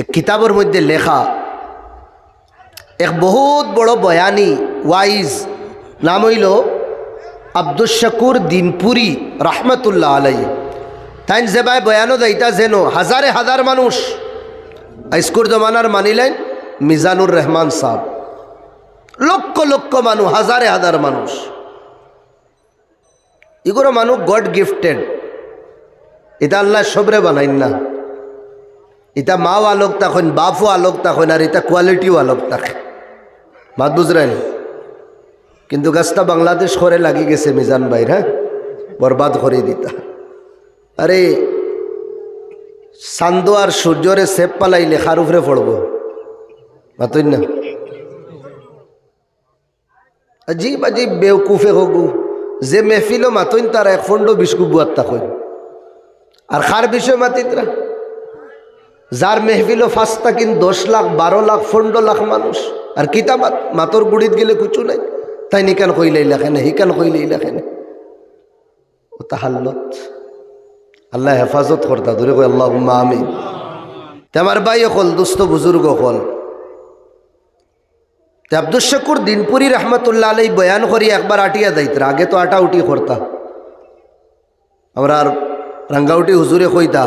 এক কিতাবের মধ্যে লেখা, এক বহুত বড় বয়ানি ওয়াইজ নাম হইল আব্দুল শাকুর দিনপুরি রহমতুল্লাহ আলাই তাই যে ভাই বয়ানো দেয়টা যেন হাজারে হাজার মানুষ আইস্কুর জমানার মানিলেন মিজানুর রহমান সাহ লক্ষ লক্ষ মানুষ হাজারে হাজার মানুষ। এগুলো মানুষ গড গিফটেড। এটা আল্লাহ সবরে বানাইন না। এটা মাও আলোক তখন, বাপও আলোক তখন, আর এটা কোয়ালিটিও আলোক থাকে মাত বুঝলেন কিন্তু গাছটা বাংলাদেশ করে লাগি গেছে মিজান ভাই হ্যাঁ? বরবাদ করে দিতা। আরে, চান্দো আর সূর্যরে সেপ পালাই লেখার উপরে পড়ব? মাতই না। অজীব অজীব বেউকুফে হগু। যে মেহফিলও মাতইন তার এক ফন্ড বিস্কু বুয়ার তাকইন আর খার বিষয় মাতিতরা? যার মেহফিলও ফার্স্ট তাকিন দশ লাখ, বারো লাখ, পনেরো লাখ মানুষ। আর কিতা মাত মাতর গুড়িত গেলে কুচু নাই। তাই নিকান কইলেই লেখেনে হিকান কইলেই লেখেনে ও তাহাল্লত। আল্লাহ হেফাজত করতা ধরে কই আল্লাহ আমি আমার ভাই হল দুস্থ বুজুর্গ হল আব্দুল শকুর দিনপুরি রহমতুল্লাহ আলাই বয়ান করি, একবার আটিয়া যাইতরা। আগে তো আটা উঠি করতা। আমরা রাঙ্গাউটি হুজুরে কইতা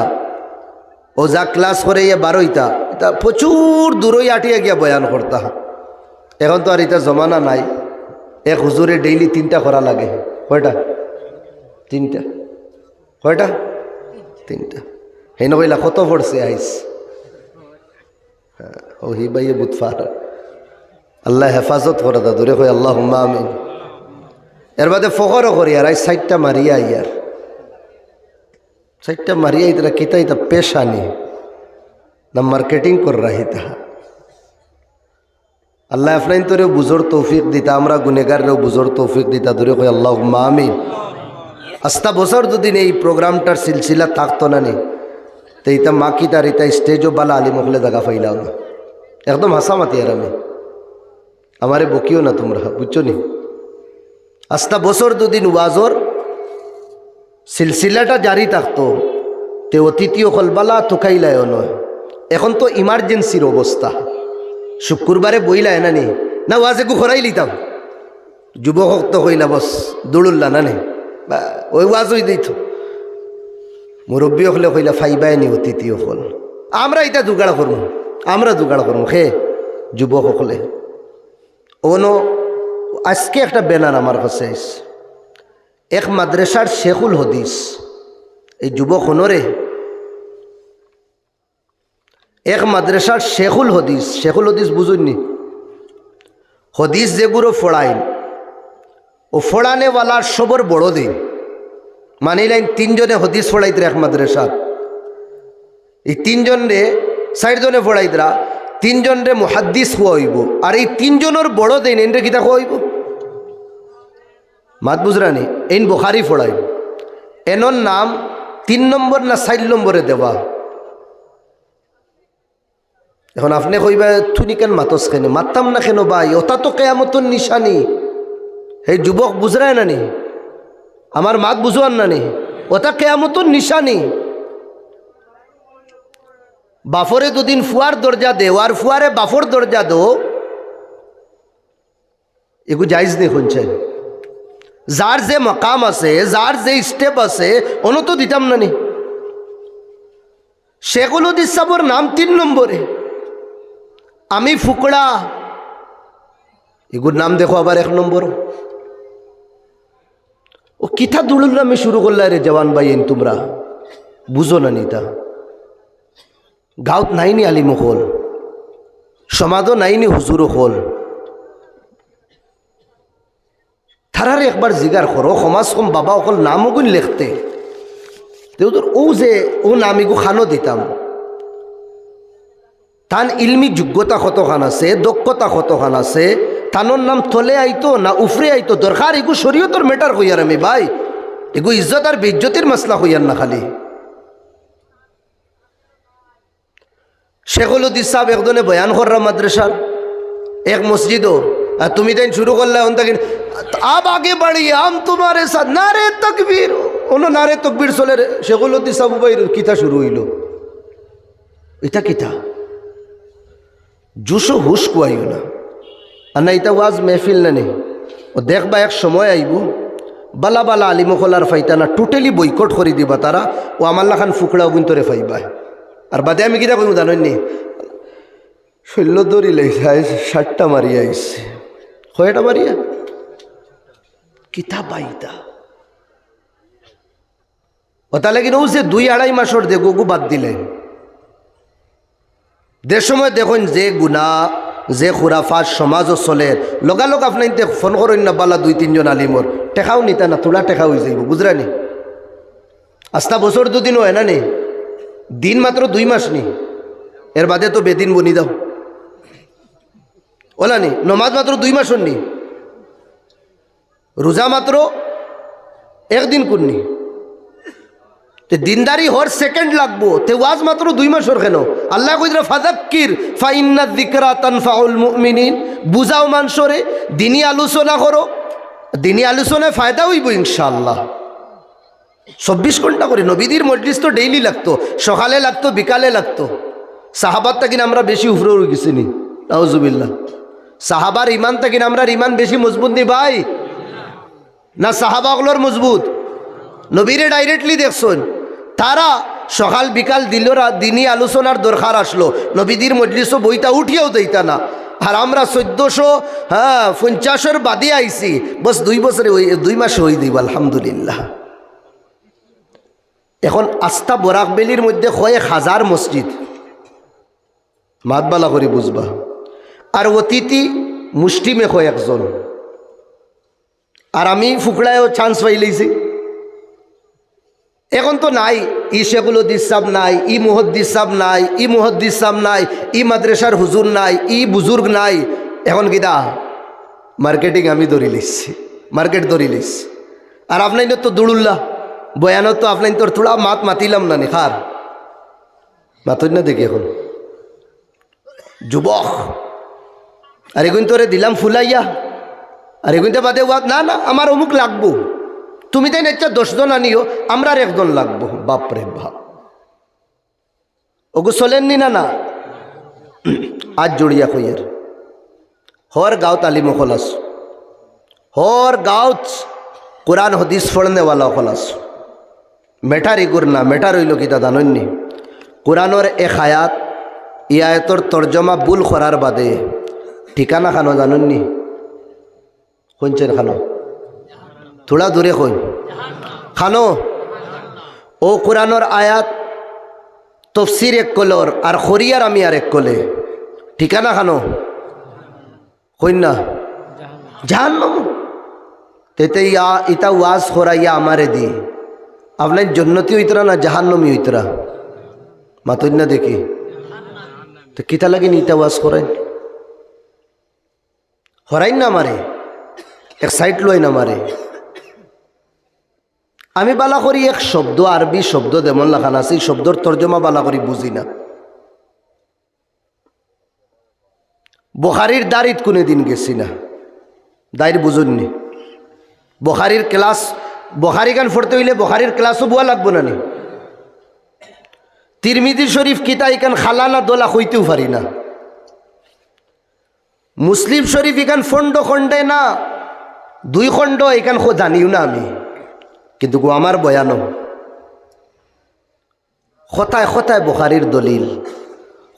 ও যা ক্লাস করে ইয়ে বারোইতা এটা প্রচুর দূরই আটিয়া গিয়া বয়ান করতা। এখন তো আর এটা জমানা নাই। এক হুজুরে ডেইলি তিনটা করা লাগে। কয়টা? তিনটা। কয়টা? তিনটা। হেন কইলা কত পড়ছে আইস? হ্যাঁ, ও হি বাইয়ে বুতফার আল্লাহ হেফাজত করে দা দূরে কই আল্লাহ আমিন। এর বাদে ফখরও করি আর আই সাইডটা মারিয়া ইয়ার। সাইডটা মারিয়া ইতরা কিতা ইতা পেশানি না মার্কেটিং কর রাহি তাহা আল্লাহ আফনাইন তোরেও বুঝোর তৌফিক দিতা আমরা গুনেগারেও বুঝোর তৌফিক দিতা দূরে কই আল্লাহ আমিন আস্তা বছর দুদিন এই প্রোগ্রামটার সিলসিলা থাকতো না নি তো ইতা মাকি তার ইতা স্টেজও বালা আলী মখলে জাগা ফাইলাও না একদম হাসামাতি আর আমি আমারে বকিও না তোমরা বুঝছ নি আস্তা বছর দুদিন ওয়াজর সিলসিলাটা জারি থাকতো। তে অতিথি অকল বালা থুকাইলায়ও নয় এখন তো ইমার্জেন্সির অবস্থা। শুক্রবারে বইলায় না নি না ওয়াজে গু খরাই লিতাম যুবক তো হইলা বস দৌড়ুল্লা না নে বা, ওই ওয়াজ হই দিত মুরব্বী হলে কইলা ফাইবাই নি অতিথি হল আমরা এটা জোগাড় করব আমরা জোগাড় করব হে যুবক হলে। ওনো, আজকে একটা ব্যানার আমার কাছে আইস এক মাদ্রাসার শেখুল হদিস। এই যুবক হনরে, এক মাদ্রাসার শেখুল হদিস। শেখুল হদিস বুঝুননি? হদিস যেগুলো ফোড়াইন। ও ফোড়ানেওয়ালার সবর বড় দিন। মানিলেন তিনজনে হদিস ফোড়াইতরা এক মাদ্রাসাত। এই তিনজন রে চারজনে ফোড়াইতরা তিনজন রে মুহাদ্দিস হইব আর এই তিনজনের বড় দিন, এনরে কিতা হইব মাত বুঝরানি, এন বোখারি ফোড়াইব এনর নাম তিন নম্বর না চার নম্বরে দেওয়া। এখন আপনি কইবা, থুনি কেন মাতস কেন? মারতাম না কেন ভাই? ওটা তো কেয়ামতন নিশানি। সেই যুবক, বুঝরায় নানি আমার মাত বুঝোয়ান নানি ওটা কেয়ামতন নিশানি। বাফরে দুদিন ফুয়ার দরজা দে, আর ফুয়ারে বাফর দরজা দো। এগু জাইজ নেই শুনছেন। যার যে মকাম আছে যার যে স্টেপ আছে অনু তো দিতাম নানি। শেখুল উদ্দিসাবর নাম তিন নম্বরে আমি ফুকড়া এগুর নাম দেখো আবার এক নম্বর ও কিথা দুড়ুল আমি শুরু করলা রে জওয়ান ভাই এন তোমরা বুঝো না নিতা গাঁত নাইনি আলিম হল। সমাজও নাইনি হুজুরও হল। থারার একবার জিগার করো সমাজ কম বাবা অকল নামও গুণ লেখতে। তেওদের ও যে, ও নামিগু খানো দিতাম। তান ইলমি যোগ্যতা কতখান আছে, দক্ষতা কতখান আছে তানোর নাম তলে আইতো না উফরে আইতো দরকার এগু শরীয়তর মেটার হইয়ার আমি ভাই এগু ইজ্জত আর বেজ্জতির মাসলা হইয়ার না খালি। শেখুল উদ্দিস সাহেব একজনে বয়ান কররা মাদ্রাসার এক মসজিদও আর তুমি তাই শুরু করলে এখন আব আগে বাড়ি আম সাথ নারে তকবীর অন্য নারে তকবীর চলে উদ্দিস সাহেব ভাই কিতা শুরু হইল এটা কিতা জুসো হুশ কুয়াইও না আর না এটা ওয়াজ মেহফিল না নেই ও দেখবা এক সময় আইব বালা বালা আলিমখলার ফাইতা না টোটালি বৈকট করে দিবা তারা ও আমার লাখান ফুকড়াও গুন্তরে ফাইবা আর বাদে আমি কিনা কইম জানেননি শৈল্য দৌড়ি লাইছে ষাটটা মারিয়া আইছে কয়টা মারিয়া কিতা বাইতা ও তাহলে কিনা ও যে দুই আড়াই মাসর দে গগু বাদ দিলেন যে সময় দেখুন যে গুণা, যে খুরাফাত সমাজও চলে। লগালগ আপনি ফোন করেন না বালা দুই তিনজন আলিমর টেকাও নিতা না, তোলা টেকা হয়ে যাইব বুঝরানি আস্তা বছর দুদিন হয় না নি? দিন মাত্র দুই মাস নি? এর বাদে তো বেদিন বনি দাও ওলা নি, নমাজ মাত্র দুই মাসর নি? রোজা মাত্র একদিন করনি তে দিনদারি হর সেকেন্ড লাগবো। তে ওয়াজ মাত্র দুই মাসের কেন? আল্লাহ কইরা ফাজাক্কির ফাইন্না যিকরা তানফাউল মুমিনিন। বুঝাও মানসরে দিনী আলোচনা করো দিনী আলোচনায় ফায়দা হইব ইনশাআল্লাহ। চব্বিশ ঘণ্টা করে নবীদির মজলিস তো ডেইলি লাগতো, সকালে লাগতো, বিকালে লাগতো। সাহাবার তাকিন আমরা বেশি উফরে উড়ে গেছি নি, নাউজুবিল্লাহ। সাহাবার ইমান তাকিন আমরা ইমান বেশি মজবুত নি, ভাই। না সাহাবাগুলোর মজবুত? নবীরে ডাইরেক্টলি দেখছেন। তারা সকাল বিকাল দিল দিনই আলোচনার দরকার আসলো। নবীদির মজলিসও বইটা উঠিয়েও দিতা না। আর আমরা চোদ্দশো হ্যাঁ পঞ্চাশের বাদে আইছি। বস দুই বছরে ওই দুই মাসে হই দিব আলহামদুলিল্লাহ। এখন আস্থা বরাকবেলির মধ্যে কয়েক হাজার মসজিদ। মাতবালা করে বুঝবা। আর অতিথি মুষ্টিমে কয়েকজন। আর আমি ফুকড়ায়ও চান্স পাইলেছি এখন তো নাই, ই শেখুল সাব নাই, ই মুহদ্দিস সাব নাই, ই মুহদ্দিস সাব নাই, ই মাদ্রাসার হুজুর নাই, ই বুজুর্গ নাই। এখন কিদা মার্কেটিং আমি ধরি লিখছি মার্কেট ধরি লিখছি আর আপনাই তো দুড়ুল্লা বয়ানত তো আপনাই তোর থোড়া মাত মাতিলাম না নি, খার। মাতই না দেখি এখন। যুবক, আর এগুন তোরে দিলাম ফুলাইয়া? আর এগুনতে বাদে ওয়াদ, না না, আমার অমুক লাগবো। তুমি তাই নেচা দশজন আনিও, আমরা একজন লাগবো। বাপরে বাপ। ওগু চলেননি না না? আজ জড়িয়া কইয়ের হর গাঁও তালিম খলাস। হর গাঁও কোরআন হদিস ফড়নেওয়ালা খলাস। মেটার ইগুর না মেটার হইল কি দাদা নন্যি কোরআনর এক আয়াত ই আয়তর তর্জমা বুল করার বাদে ঠিকানা খানো জানন্নি? শুনছেন খানো? থোড়া দূরে কই খানো, ও কোরআনর আয়াত তফসির এক কলর আর খরিয়ার আমি আর এক কলে। ঠিকানা খানো? কই না? জাহান তেতে ইয়া, ইতা ওয়াজ খরাইয়া আমারে দি। আপনার জন্নতি হইতরা না জাহান জাহান্নমি হইতরা মাতই না দেখি। তো কিতা লাগে ইতা ওয়াজ করেন হরাইন না মারে এক সাইড লই না মারে। আমি বালা করি এক শব্দ, আরবি শব্দ, যেমন লাখান আছে শব্দর তর্জমা বালা করি বুঝি না। বখারির দাঁড়িত কোনে দিন গেছি না। দাঁড় বুঝুননি বখারির ক্লাস, বখারি গান পড়তে হইলে বখারির ক্লাসও বুয়া লাগবো না নি। তিরমিদি শরীফ কিতা ইকান খালা না দোলা হইতেও পারি না। মুসলিম শরীফ ইকান ফন্ড খণ্ডে না। দুই খণ্ড এখান জানিও না আমি, কিন্তু গো আমার বয়ানো। খতায় খতায় বুখারির দলিল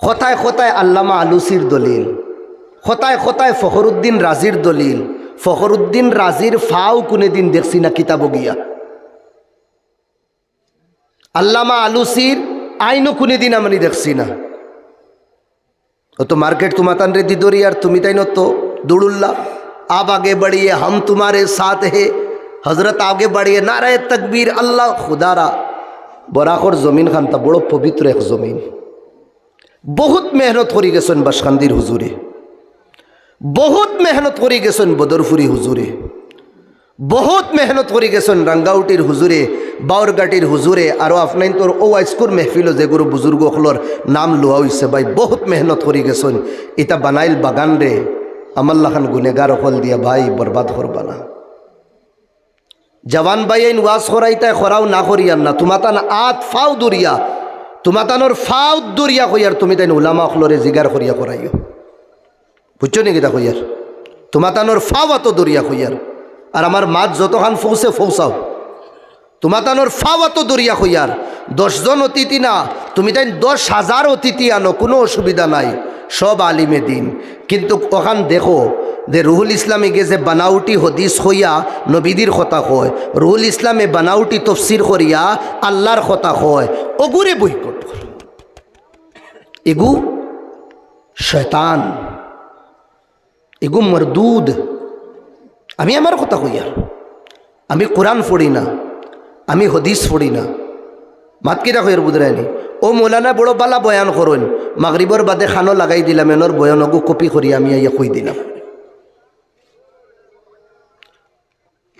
খতায় খতায় আল্লামা আলুসির দলিল খতায় খতায় ফখরুদ্দিন রাজির দলিল ফখরুদ্দিন রাজির ফাও কোনে দিন দেখছি না কিতাব গিয়া আল্লামা আলুসির আইনও কোনে দিন আমি দেখছি না। ও তো মার্কেট তোমাতান রে দিদরি আর তুমি তাই তো দৌড়ুল্লা आप आगे बढ़िए हम तुम्हारे साथ है হজরত আগে বাড়িয়ে নারায় তকবীর আল্লাহ খুদারা বরাকর জমিন খানটা বড় পবিত্র এক জমিন বহুত মেহনত করি গেছেন বাসকান্দির হুজুরে বহুত মেহনত করি গেছেন বদরফুরি হুজুরে বহুত মেহনত করি গেছেন রাঙ্গাউটির হুজুরে বাউরগাটির হুজুরে আরও আপনার তোর ও আইস্কুর মেহফিল যেগুলো বুজুর্গসকলের নাম লোয়া হয়েছে ভাই বহুত মেহনত করি গেছেন ইটা বানাইল বাগান রে আমাল্লাখান গুনেগার অকল দিয়া ভাই বরবাদ করবা না। জওয়ান ভাই আইন ওয়াজ করাইতাই খরাও না করিয়ার না। তোমাতান আত ফাও দরিয়া, তোমাতানোর ফাও দরিয়া কইয়ার তুমি তাই উলামা অখলরে জিগার করিয়া করাইও। বুঝছ নাকি তা কইয়ার? তোমার তানোর ফাও অত দরিয়া কইয়ার। আর আমার মাত যতখান ফৌসে ফৌসাও তোমার তানোর ফাও অত দরিয়া কইয়ার। দশজন অতিথি না, তুমি তাই দশ হাজার অতিথি আনো, কোনো অসুবিধা নাই। সব আলিমে দিন। কিন্তু ওখান দেখো যে রুহুল ইসলামে গে যে বানাউটি হদিস হইয়া নবীদির কথা কয়, রুহুল ইসলামে বানাউটি তফসির করিয়া আল্লাহর কথা কয় অগুরে কর। এগু শয়তান, এগু মরদুদ। আমি আমার কথা কইয়া আমি কোরআন পড়ি না, আমি হদিস পড়ি না। মাত কিরা কইর বুধরায়নি ও মৌলানা বড় বালা বয়ান করুন। মাগরিবর বাদে খানো লাগাই দিলাম এনর বয়ানগু কপি করি আমি আইয়া কই দিলাম।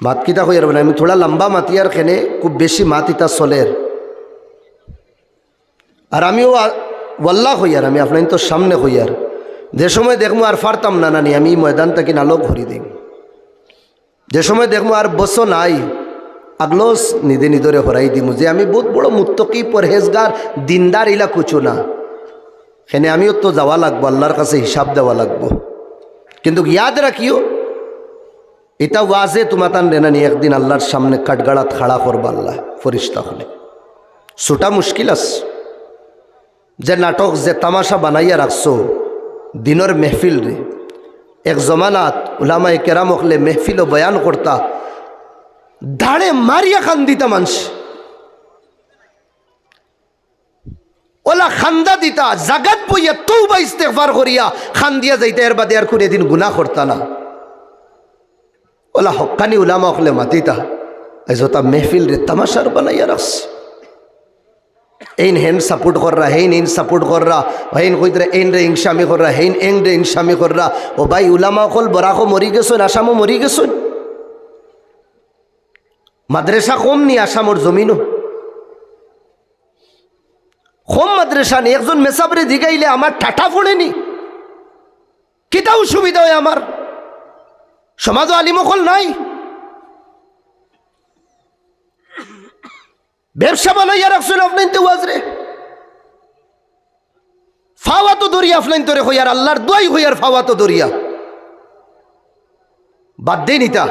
মাত কিতা কইয়ার বলে আমি থোড়া লম্বা মাতিয়ার খেনে খুব বেশি মাত ইতা চলের আর আমিও ওয়াল্লাহ হইয়ার আমি আপনার তো সামনে হইয়ার যে সময় দেখব আর ফারতাম না নানি আমি ময়দানটাকে নালো ভরি দিই যে সময় দেখব আর বসো নাই আগলোস নিদে নিদরে হরাই দিমু যে আমি বহুত বড় মুত্তকি, পরহেজগার, দিনদার ইলা কুচু না। সেনে আমিও তো যাওয়া লাগবো, আল্লাহর কাছে হিসাব দেওয়া লাগবো। কিন্তু ইয়াদ রাখিও, এটা ওয়াজে তোমার তান রেনানি একদিন আল্লাহর সামনে কাঠগাড়াত খাড়া করবা আল্লাহ, ফরিস্তা হলে। ছোটা মুশকিল আছে যে নাটক, যে তামাশা বানাইয়া রাখছো, দিনের মেহফিল রে। এক জমানাত উলামায় কেরাম হলে মেহফিল বয়ান করতা দাঁড়ে মারিয়া খান দিতা মানুষ। ওলা খান্দা দিতা, জাগাত বইয়া তৌবা ইস্তেগফার করিয়া খান দিয়া যাইতে এর বাদে আর কোনো দিন গুনাহ করতা না। ওলা হক্কানি উলামা হলে মাতিতা এজতা মেহফিল রে তামাশার বানাইয়া রাখছে এইন হেন সাপোর্ট কররা, হেইন ইন সাপোর্ট কররা, হেইন কইতরে এইন রে ইনসামি কররা, হেইন এং রে ইনসামি কররা। ও ভাই উলামা কল বরাকো মরি গেছুন, আসামও মরি গেছুন। মাদ্রাসা কম নি আসামর জমিনও। কম মাদ্রাসা নি একজন মেসাবরে দিগাইলে আমার ঠাটা পড়েনি কিতাও সুবিধা হয় আমার? সমাজ আলিমকল নাই। ব্যবসা বানাইয়া রাখছেন আপনার তো ওয়াজরে ফাওয়া তো দরিয়া আপনার তোরে হইয়ার, আল্লাহর দোয়াই হইয়ার ফাওয়া তো দরিয়া। বাদ দেই নিতা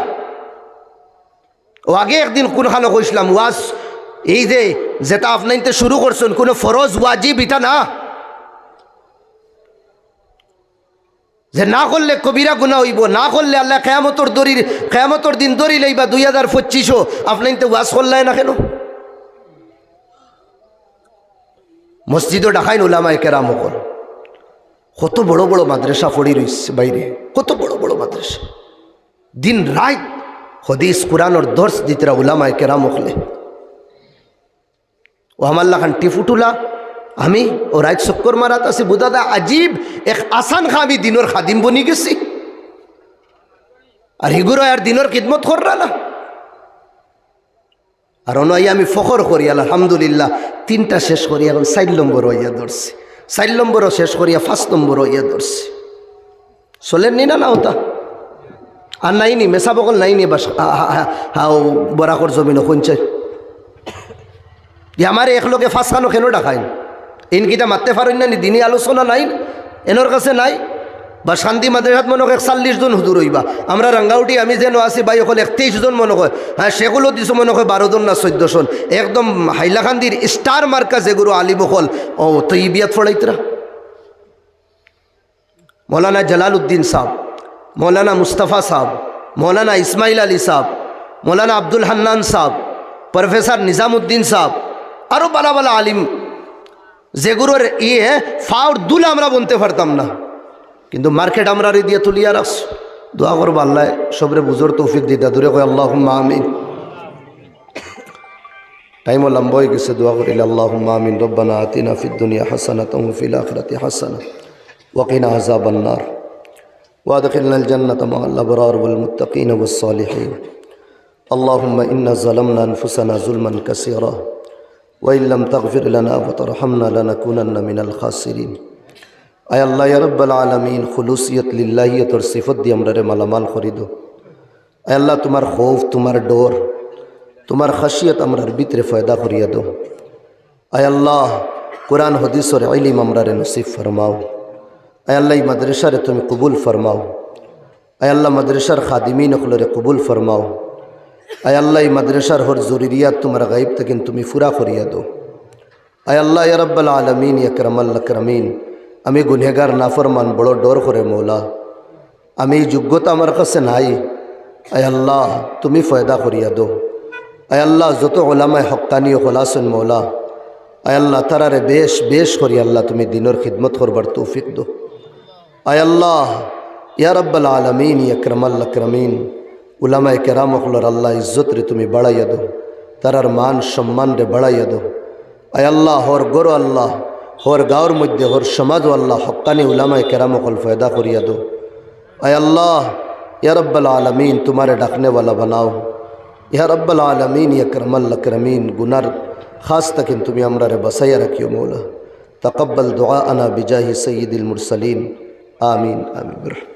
ও আগে একদিন কোন খানো কইসলাম ওয়াজ, এই যে যেটা আপনাইতে শুরু করছেন, কোনো ফরজ ওয়াজিব ইটা না? যে না করলে কবিরা গুণা হইব, না করলে আল্লাহ কেয়ামতর দরির কেয়ামতর দিন দরি লইবা দুই হাজার পঁচিশও। আপনাইতে ওয়াজ করলাই না কেন? মসজিদও ডাকাইন ওলামায় কেরাম কর কত বড় বড় মাদ্রাসা পড়ি রইছে বাইরে, কত বড় বড় মাদ্রাসা। দিন রাত হদিস, কোরআনর দর্শ দিতরা উলামায় কেরাম হলে ও আমাল্লা খান টিফুটুলা আমি ও রাত চক্কর মারাত আছি বুদাদা আজীব এক আসান খা আমি দিনর খাদিম বনি গেছি। আর হিগুর আর দিনর খিদমত কররা না। আর অনয় আমি ফখর করি, আলহামদুলিল্লাহ, তিনটা শেষ করি, এখন চার নম্বর হইয়া ধরছি। চার নম্বরও শেষ করিয়া ফার্স্ট নম্বর হইয়া ধরছি। চলেন নি না না ওটা আর নাইনি, মেসা বকল নাইনি বাস হাও বরাকর জমিন কঞ্চাই আমার এক লোকে ফাঁস খানো কেন ডাকাইন? ইনকিটা মারতে পারেন না নি, দিনই আলোচনা নাই, এনোর কাছে নাই। বা শান্তি মাদ্রাসাত মনে হয় একচল্লিশ জন হুদুর হইবা। আমরা রাঙ্গাউটি, আমি যেন আছি বাই অকল একত্রিশ জন মনে হয় হ্যাঁ সেগুলো দিছো মনে হয় বারো জন না চোদ্দ জন। একদম হাইলাকান্দির স্টার মার্কা যেগুলো আলী বকল ও, তো ই বিয়াত ফড়াইতরা। মৌলানা জালাল উদ্দিন সাহ মৌলানা মুস্তফা সাহ মৌলানা ইসমাইল আলী সাহ মৌলানা আব্দুল হান্নান সাহ প্রফেসর নিজামুদ্দিন সাহ আরও বালা বালা আলিম যেগুলোর ইয়ে ফাউর দুল আমরা বলতে পারতাম না। কিন্তু মার্কেট আমরা দিয়ে তুলিয়া রাখছ। দোয়া করব আল্লাহ সবরে বুজোর তৌফিক দিদা দূরে কয় আল্লাহ আমিন। টাইমও লম্ব হয়ে গেছে, দোয়া করিল আল্লাহ আমিন। রব্বানা আতিনা ফিদ্দুনিয়া হাসানা তহফিল আখরাতি হাসানা। ওয়াকিনা হাজা আন্নার وادخلنا الجنة مع الأبرار والمتقين والصالحين اللهم إنا ظلمنا أنفسنا ظلما كثيرا وإن لم تغفر لنا وترحمنا لنكونن من الخاسرين আয় আল্লাহ রব্বাল আলমিন খুলুসিয়ত লিল্লাহিয়তর সিফত দিয়ে আমরা রে মালামাল করি দো আয় আল্লাহ তোমার খৌফ তোমার ডোর তোমার খাসিয়ত আমরার ভিতরে ফয়দা করিয়া দো আয় আল্লাহ কোরআন হদিসর ইলিম আমরা রে নসিব ফরমাও আয় আল্লাহ মাদ্রাসারে তুমি কবুল ফরমাও। আল্লাহ, মাদ্রাসার খাদিমিন অকলরে কবুল ফরমাও। আল্লাহ মাদ্রাসার হর জরুরিয়াত তোমার গাইব থেকে তুমি ফুরা করিয়া দো আল্লাহ ইয়ারব্বাল আলমিন ইয়াকরমাল্লা করমিন, আমি গুনেগার নাফরমান, বড় ডর করে মৌলা। আমি যোগ্যতা আমার কাছে নাই। আল্লাহ, তুমি ফয়দা করিয়া দো আল্লাহ, যত ওলামায় হক্কানি ও হলাসন মৌলা। আল্লাহ, তারারে বেশ বেশ করি আল্লাহ তুমি দিনের খিদমত করবার তৌফিক দো আয় আল্লাহ ইয়া রব্বাল আলমিন ইয়াকরমাল্লা করমিন উলামায় কেরাম হলর আল্লাহ ইজ্জত রে তুমি বাড়াইয়া দো তারার মান সম্মান রে বাড়াইয়া দো আয় আল্লাহ হর গরো আল্লাহ হর গাঁর মধ্যে হর সমাজ আল্লাহ হক্কানি উলামায় কেরামকল ফয়দা করিয়া দো আয় আল্লাহ ইয়া রব্বাল আলমিন তোমারে ডাকনেওয়ালা বানাও ইয়া রব্বাল আলমিন ইয়া করমাল্লা করমিন গুনার খাস তকিন তুমি আমরা রে বসাইয়া রাখিও মৌলা তকব্বল দোয়া আনা বিজাহি সঈদুল মুরসলিন আমিন আমিন